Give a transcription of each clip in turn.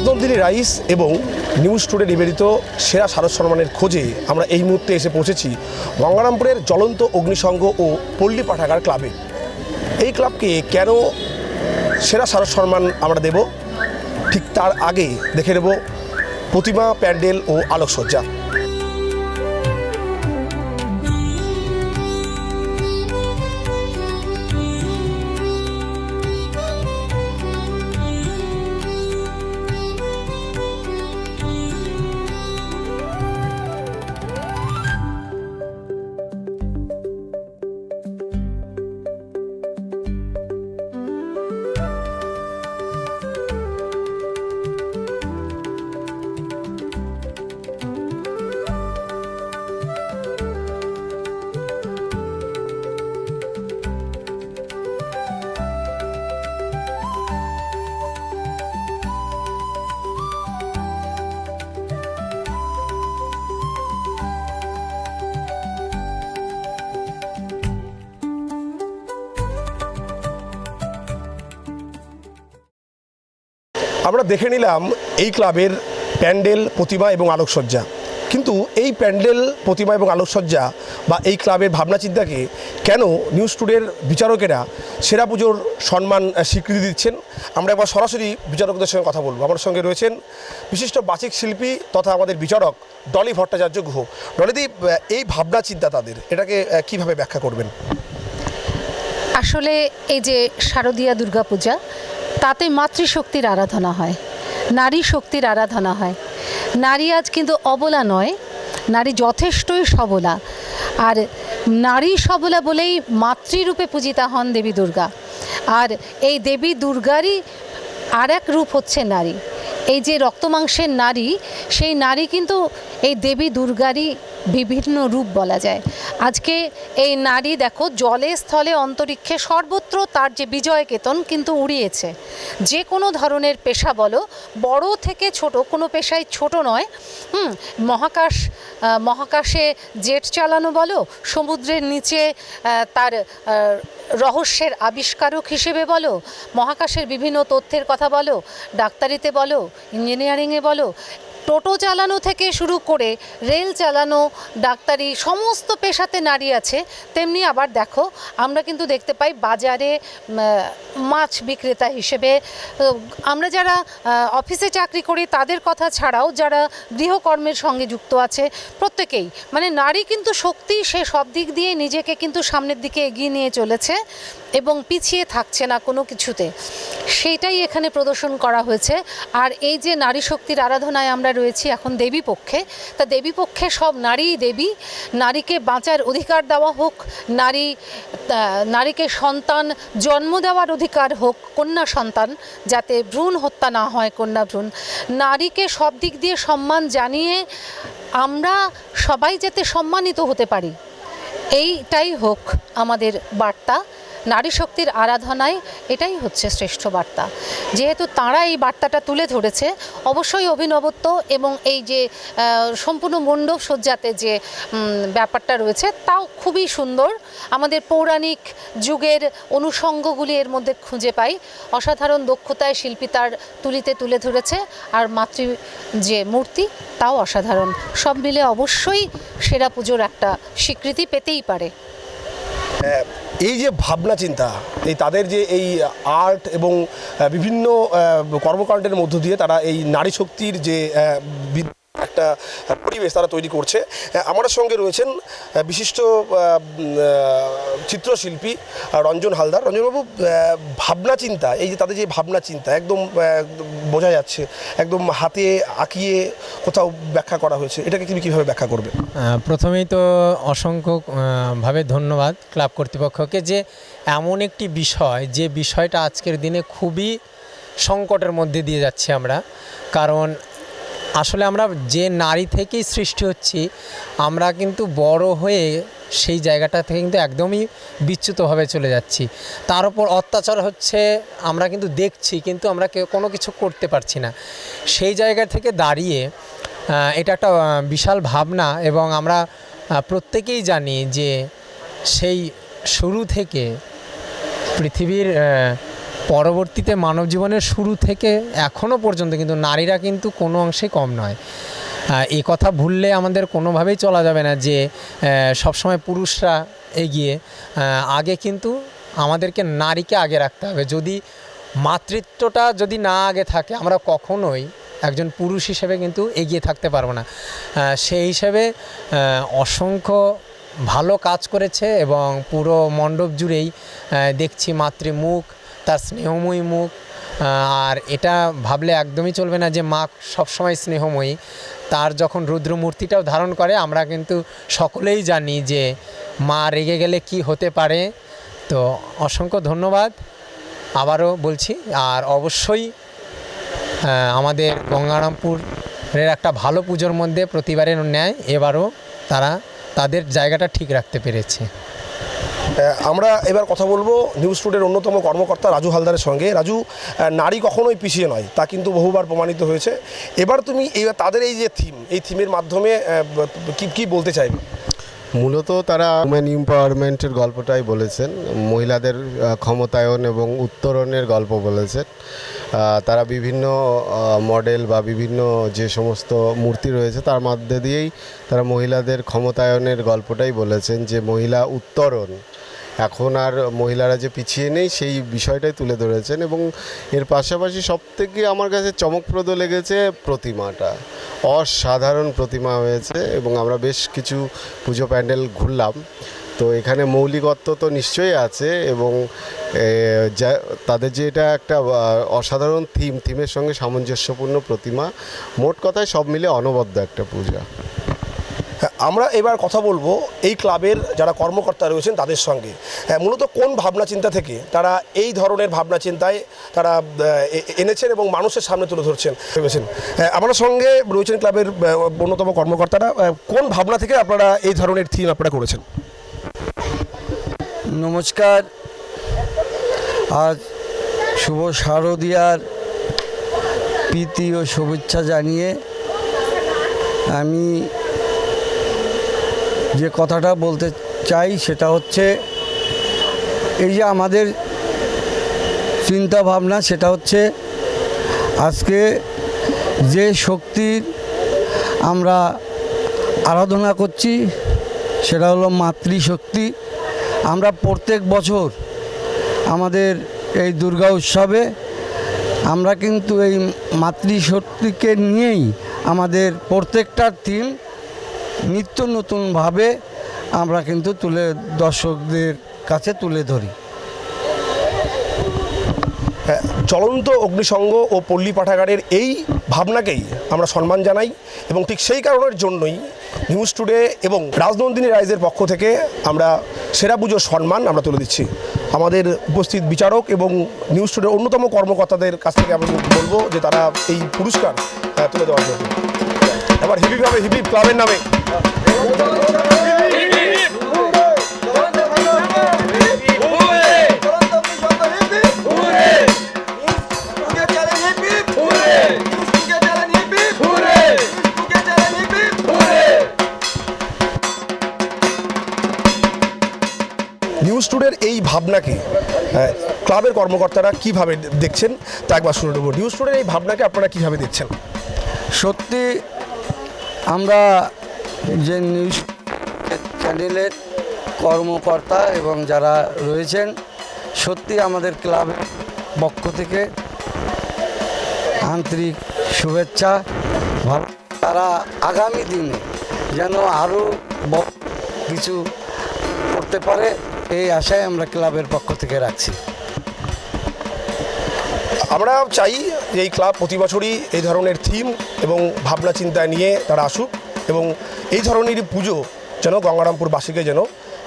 Rajnandini rice এবং news today নিবেদিত সেরা শারদ সম্মানের খোঁজে আমরা এই মুহূর্তে এসে পৌঁছেছি গঙ্গারামপুরের জ্বলন্ত অগ্নিসংঘ ও পল্লী পাঠাগার ক্লাবে। এই ক্লাবকে কেন সেরা শারদ সম্মান আমরা দেব? ঠিক তার আগে দেখে নেব প্রতিমা, প্যান্ডেল ও আলোকসজ্জা। আমরা দেখে নিলাম এই ক্লাবের প্যান্ডেল প্রতিমা এবং আলোকসজ্জা। কিন্তু এই প্যান্ডেল প্রতিমা এবং আলোকসজ্জা বা এই ক্লাবের ভাবনা চিন্তাকে কেন নিউজ টুডের বিচারকেরা সেরা পুজোর সম্মান স্বীকৃতি দিচ্ছেন? আমরা একবার সরাসরি বিচারকদের সঙ্গে কথা বলব। আমার সঙ্গে রয়েছেন বিশিষ্ট বাচিক শিল্পী তথা আমাদের বিচারক ডলি ভট্টাচার্য গুহ। ডলিদি আহ, এই ভাবনা চিন্তা তাদের এটাকে কীভাবে ব্যাখ্যা করবেন? আসলে এই যে শারদীয়া দুর্গাপূজা তাতে মাতৃশক্তির আরাধনা হয়, নারী শক্তির আরাধনা হয়। নারী আজ কিন্তু অবলা নয়, নারী যথেষ্টই সবলা। আর নারী সবলা বলেই মাতৃরূপে পূজিতা হন দেবী দুর্গা। আর এই দেবী দুর্গারই আর এক রূপ হচ্ছে নারী। এই যে রক্তমাংসের নারী, সেই নারী কিন্তু এই দেবী দুর্গারই বিভিন্ন রূপ বলা যায়। আজকে এই নারী দেখো, জলে স্থলে অন্তরিক্ষে সর্বত্র তার যে বিজয় কেতন কিন্তু উড়িয়েছে। যে কোনো ধরনের পেশা বলো, বড় থেকে ছোট, কোনো পেশাই ছোট নয়। হুম, মহাকাশ মহাকাশে জেট চালানো বলো, সমুদ্রের নিচে তার রহস্যের আবিষ্কারক হিসেবে বলো মহাকাশের বিভিন্ন তথ্যের কথা বলো ডাক্তারিতে বলো ইঞ্জিনিয়ারিংয়ে বলো টোটো চালানো থেকে শুরু করে রেল চালানো, ডাক্তারি, সমস্ত পেশাতে নারী আছে। তেমনি আবার দেখো, আমরা কিন্তু দেখতে পাই বাজারে মাছ বিক্রেতা হিসেবে। আমরা যারা অফিসে চাকরি করি, তাদের কথা ছাড়াও যারা গৃহকর্মের সঙ্গে যুক্ত আছে, প্রত্যেকেই মানে নারী কিন্তু শক্তি সে সব দিক দিয়ে নিজেকে কিন্তু সামনের দিকে এগিয়ে নিয়ে চলেছে এবং পিছিয়ে থাকছে না কোনো কিছুতে। সেইটাই এখানে প্রদর্শন করা হয়েছে। আর এই যে নারী শক্তির আরাধনায় আমরা রয়েছি এখন দেবী পক্ষে। তা দেবী পক্ষে সব নারীই দেবী, নারীকে বাঁচার অধিকার দেওয়া হোক, নারী নারীকে সন্তান জন্ম দেওয়ার অধিকার হোক, কন্যা সন্তান, যাতে ভ্রূণ হত্যা না হয়, কন্যা ভ্রূণ। নারীকে সব দিক দিয়ে সম্মান জানিয়ে আমরা সবাই যাতে সম্মানিত হতে পারি। এইটাই হোক আমাদের বার্তা। নারী শক্তির আরাধনায় এটাই হচ্ছে শ্রেষ্ঠ বার্তা। যেহেতু তারা এই বার্তাটা তুলে ধরেছে, অবশ্যই অভিনবত্ব এবং এই যে সম্পূর্ণ মণ্ডপ সজ্জাতে যে ব্যাপারটা রয়েছে, তাও খুবই সুন্দর। আমাদের পৌরাণিক যুগের অনুষঙ্গগুলি এর মধ্যে খুঁজে পাই। অসাধারণ দক্ষতায় শিল্পী তার তুলিতে তুলে ধরেছে, আর মাতৃ যে মূর্তি, তাও অসাধারণ। সব মিলে অবশ্যই সেরা পুজোর একটা স্বীকৃতি পেতেই পারে। এই যে ভাবনা চিন্তা, এই তাদের যে এই আর্ট এবং বিভিন্ন কর্মকাণ্ডের মধ্য দিয়ে তারা এই নারী শক্তির যে একটা পরিবেশ তারা তৈরি করছে। আমাদের সঙ্গে রয়েছেন বিশিষ্ট চিত্রশিল্পী রঞ্জন হালদার। রঞ্জনবাবু ভাবনা চিন্তা, এই যে তাদের যে ভাবনা চিন্তা, একদম একদম বোঝা যাচ্ছে, একদম হাতে আঁকিয়ে কোথাও ব্যাখ্যা করা হয়েছে। এটাকে তুমি কীভাবে ব্যাখ্যা করবে প্রথমেই তো অসংখ্য ভাবে ধন্যবাদ ক্লাব কর্তৃপক্ষকে যে এমন একটি বিষয়, যে বিষয়টা আজকের দিনে খুবই সংকটের মধ্যে দিয়ে যাচ্ছি আমরা। কারণ আসলে আমরা যে নারী থেকেই সৃষ্টি হচ্ছি, আমরা কিন্তু বড় হয়ে সেই জায়গাটা থেকে কিন্তু একদমই বিচ্যুতভাবে চলে যাচ্ছি। তার উপর অত্যাচার হচ্ছে, আমরা কিন্তু দেখছি, কিন্তু আমরা কোনো কিছু করতে পারছি না। সেই জায়গা থেকে দাঁড়িয়ে এটা একটা বিশাল ভাবনা এবং আমরা প্রত্যেকেই জানি যে সেই শুরু থেকে পৃথিবীর পরবর্তীতে মানব জীবনের শুরু থেকে এখনও পর্যন্ত কিন্তু নারীরা কিন্তু কোনো অংশে কম নয়। এই কথা ভুললে আমাদের কোনোভাবেই চলা যাবে না যে সবসময় পুরুষরা এগিয়ে আগে কিন্তু আমাদেরকে নারীকে আগে রাখতে হবে। যদি মাতৃত্বটা যদি না আগে থাকে, আমরা কখনোই একজন পুরুষ হিসেবে কিন্তু এগিয়ে থাকতে পারব না। সেই হিসেবে অসংখ্য ভালো কাজ করেছে এবং পুরো মণ্ডপ জুড়েই দেখছি মাতৃমুখ তার স্নেহময়ী মুখ আর এটা ভাবলে একদমই চলবে না যে মা সবসময় স্নেহময়ী। তার যখন রুদ্র মূর্তিটাও ধারণ করে, আমরা কিন্তু সকলেই জানি যে মা রেগে গেলে কি হতে পারে। তো অসংখ্য ধন্যবাদ। আবারও বলছি, আর অবশ্যই আমাদের গঙ্গারামপুরের একটা ভালো পুজোর মধ্যে প্রতিবারের ন্যায় এবারও তারা তাদের জায়গাটা ঠিক রাখতে পেরেছে। আমরা এবার কথা বলব নিউজ টুডের অন্যতম কর্মকর্তা রাজু হালদারের সঙ্গে। রাজু নারী কখনোই পিছিয়ে নয়, তা কিন্তু বহুবার প্রমাণিত হয়েছে। এবার তুমি এই তাদের এই যে থিম এই থিমের মাধ্যমে কি কি বলতে চাইবে? মূলত তারা উমেন এম্পাওয়ারমেন্টের গল্পটাই বলেছেন, মহিলাদের ক্ষমতায়ন এবং উত্তরণের গল্প বলেছেন। তারা বিভিন্ন মডেল বা বিভিন্ন যে সমস্ত মূর্তি রয়েছে, তার মধ্যে দিয়েই তারা মহিলাদের ক্ষমতায়নের গল্পটাই বলেছেন যে মহিলা উত্তরণ এখন আর মহিলারা যে পিছিয়ে নেই, সেই বিষয়টাই তুলে ধরেছেন এবং এর পাশাপাশি সবথেকে আমার কাছে চমকপ্রদ লেগেছে প্রতিমাটা। অসাধারণ প্রতিমা হয়েছে এবং আমরা বেশ কিছু পুজো প্যান্ডেল ঘুরলাম। তো এখানে মৌলিকত্ব তো নিশ্চয়ই আছে এবং যা, তাদের যে এটা একটা অসাধারণ থিম, থিমের সঙ্গে সামঞ্জস্যপূর্ণ প্রতিমা। মোট কথায় সব মিলে অনবদ্য একটা পূজা। আমরা এবার কথা বলব এই ক্লাবের যারা কর্মকর্তা রয়েছেন তাদের সঙ্গে। হ্যাঁ, মূলত কোন ভাবনা চিন্তা থেকে তারা এই ধরনের ভাবনা চিন্তায় তারা এনেছেন এবং মানুষের সামনে তুলে ধরছেন? ভেবেছেন? হ্যাঁ, আমার সঙ্গে রয়েছেন ক্লাবের অন্যতম কর্মকর্তারা। কোন ভাবনা থেকে আপনারা এই ধরনের থিম আপনারা করেছেন? নমস্কার। আজ শুভ শারদীয়ার প্রীতি ও শুভেচ্ছা জানিয়ে আমি যে কথাটা বলতে চাই সেটা হচ্ছে এই যে আমাদের চিন্তা ভাবনা সেটা হচ্ছে আজকে যে শক্তির আমরা আরাধনা করছি, সেটা হলো মাতৃশক্তি। আমরা প্রত্যেক বছর আমাদের এই দুর্গা উৎসবে আমরা কিন্তু এই মাতৃশক্তিকে নিয়েই আমাদের প্রত্যেকটা থিম নিত্য নতুনভাবে আমরা কিন্তু তুলে দর্শকদের কাছে তুলে ধরি। হ্যাঁ, চলন্ত অগ্নিসংঘ ও পল্লী পাঠাগারের এই ভাবনাকেই আমরা সম্মান জানাই এবং ঠিক সেই কারণের জন্যই নিউজ টুডে এবং রাজনন্দিনী রাইজের পক্ষ থেকে আমরা সেরা পুজোর সম্মান আমরা তুলে দিচ্ছি। আমাদের উপস্থিত বিচারক এবং নিউজ টুডের অন্যতম কর্মকর্তাদের কাছ থেকে আমি বলব যে তারা এই পুরস্কার তুলে দেওয়ার জন্য। এবার হিবিপ হবে ক্লাবের নামে নিউজ টুডের এই ভাবনাকে আহ, ক্লাবের কর্মকর্তারা কীভাবে দেখছেন তা একবার শুনে নেব। নিউজ টুডের এই ভাবনাকে আপনারা কীভাবে দেখছেন? সত্যি আমরা যে নিউজ চ্যানেলের কর্মকর্তা এবং যারা রয়েছেন, সত্যি আমাদের ক্লাবের পক্ষ থেকে আন্তরিক শুভেচ্ছা। ভালো তারা আগামী দিনে যেন আরও কিছু করতে পারে, এই আশায় আমরা ক্লাবের পক্ষ থেকে রাখছি। আমরা চাই যে এই ক্লাব প্রতি বছরই এই ধরনের থিম এবং ভাবনা চিন্তা নিয়ে তারা আসুক। এবং এই ধরনের পুজো যেন গঙ্গারামপুরবাসীকে যেন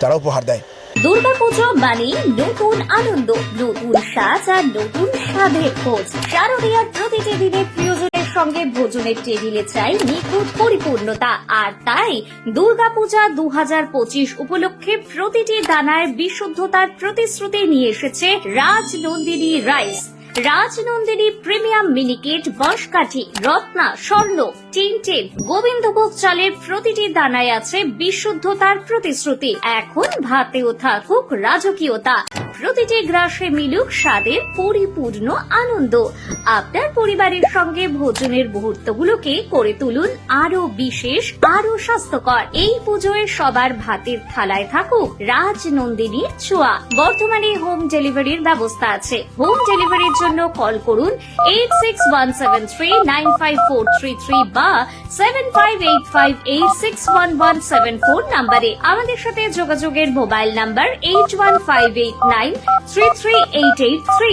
তারা উপহার দেয়। দুর্গাপুজো মানে নতুন আনন্দ, নতুন সাজ আর নতুন স্বাদের খোঁজ। শারদীয়ার প্রতিটি দিনে প্রিয়জনের সঙ্গে ভোজনের টেবিলে চাই নিখুঁত পরিপূর্ণতা। আর তাই দুর্গাপূজা দু হাজার পঁচিশ উপলক্ষে প্রতিটি দানায় বিশুদ্ধতার প্রতিশ্রুতি নিয়ে এসেছে রাজনন্দিনী রাইস। রাজনন্দিনী প্রিমিয়াম মিনিকেট বাঁশকাঠি, রত্না, স্বর্ণ টিনটেন গোবিন্দভোগ চালের প্রতিটি দানায় আছে বিশুদ্ধতার প্রতিশ্রুতি। এখন ভাতেও থাকুক রাজকীয়তা। প্রতিটি গ্রাসে মিলুক স্বাদের পরিপূর্ণ আনন্দ। আপনার পরিবারের সঙ্গে ভোজনের মুহূর্তগুলোকে করে তুলুন আরও বিশেষ আরও স্বাস্থ্যকর। এই পুজোয় সবার ভাতের থালায় থাকুক রাজনন্দিনীর ছোঁয়া। বর্তমানে হোম ডেলিভারির ব্যবস্থা আছে। হোম ডেলিভারির জন্য কল করুন eight six one seven three nine five four three three বা seven five eight five eight six one one seven four নাম্বারে আমাদের সাথে যোগাযোগের mobile number eight one five eight nine three three eight eight three